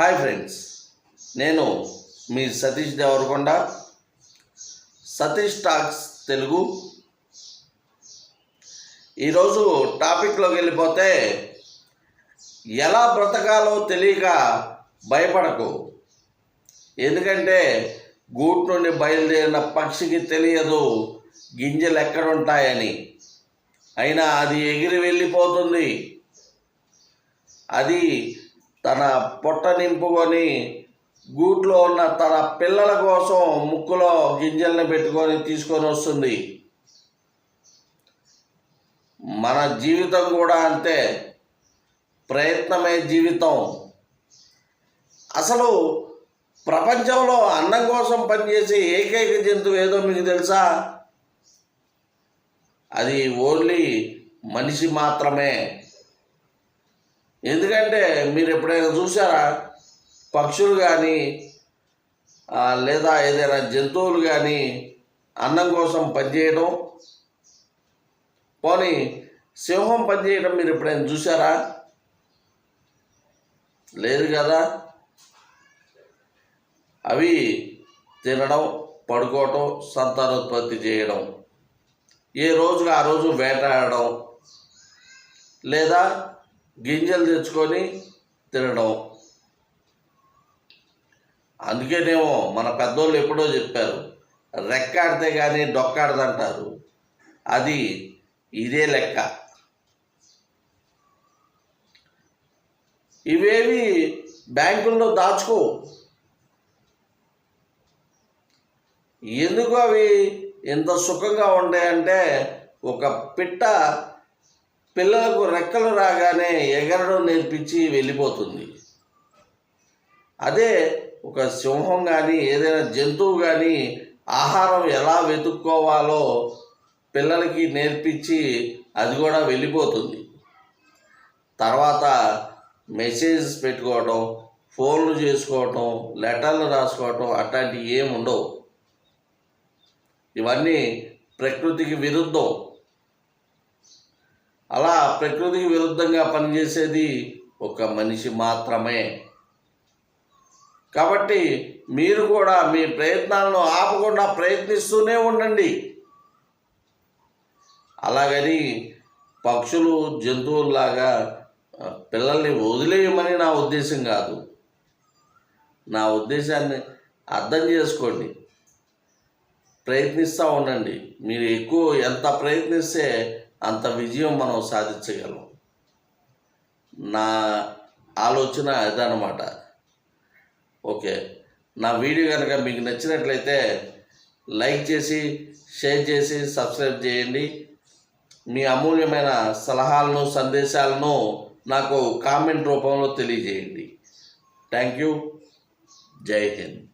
Hi friends నేను మీ Satish Devarakonda Satish talks Telugu. ఈరోజు టాపిక్లోకి వెళ్ళిపోతే ఎలా బ్రతకాలో తెలియక భయపడకు. ఎందుకంటే గూట్ నుండి బయలుదేరిన పక్షికి తెలియదు గింజలు ఎక్కడుంటాయని. అయినా అది ఎగిరి వెళ్ళిపోతుంది. అది తన పొట్ట నింపుకొని గూట్లో ఉన్న తన పిల్లల కోసం ముక్కులో గింజల్ని పెట్టుకొని తీసుకొని వస్తుంది. మన జీవితం కూడా అంతే. ప్రయత్నమే జీవితం. అసలు ప్రపంచంలో అన్నం కోసం పనిచేసే ఏకైక జంతువు ఏదో మీకు తెలుసా? అది ఓన్లీ మనిషి మాత్రమే. ఎందుకంటే మీరు ఎప్పుడైనా చూసారా పక్షులు కానీ లేదా ఏదైనా జంతువులు కానీ అన్నం కోసం పనిచేయడం పోనీ సింహం పనిచేయడం మీరు ఎప్పుడైనా చూసారా లేదు కదా? అవి తినడం పడుకోవటం సంతానోత్పత్తి చేయడం ఏ రోజుగా ఆ రోజు వేటాడడం లేదా గింజలు తెచ్చుకొని తినడం. అందుకేనేమో మన పెద్దోళ్ళు ఎప్పుడో చెప్పారు రెక్కాడితే కానీ డొక్కాడదంటారు. అది ఇదే లెక్క. ఇవేవి బ్యాంకుల్లో దాచుకో ఎందుకు అవి ఇంత సుఖంగా ఉంటాయంటే ఒక పిట్ట పిల్లలకు రెక్కలు రాగానే ఎగరడం నేర్పించి వెళ్ళిపోతుంది. అదే ఒక సింహం కానీ ఏదైనా జంతువు కానీ ఆహారం ఎలా వెతుక్కోవాలో పిల్లలకి నేర్పించి అది కూడా వెళ్ళిపోతుంది. తర్వాత మెసేజ్ పెట్టుకోవటం ఫోన్లు చేసుకోవటం లెటర్లు రాసుకోవటం అట్లాంటివి ఏమి ఉండవు ఇవన్నీ ప్రకృతికి విరుద్ధం. అలా ప్రకృతికి విరుద్ధంగా పనిచేసేది ఒక మనిషి మాత్రమే. కాబట్టి మీరు కూడా మీ ప్రయత్నాలను ఆపకుండా ప్రయత్నిస్తూనే ఉండండి. అలాగని పక్షులు జంతువుల్లాగా పిల్లల్ని వదిలేయమని నా ఉద్దేశం కాదు. నా ఉద్దేశాన్ని అర్థం చేసుకోండి. ప్రయత్నిస్తూ ఉండండి. మీరు ఎక్కువ ఎంత ప్రయత్నిస్తే అంత విజయం మనం సాధించగలం. నా ఆలోచన అదనమాట ఓకే. నా వీడియో కనుక మీకు నచ్చినట్లయితే లైక్ చేసి షేర్ చేసి సబ్స్క్రైబ్ చేయండి. మీ అమూల్యమైన సలహాలను సందేశాలను నాకు కామెంట్ రూపంలో తెలియజేయండి. Thank you. జై హింద్.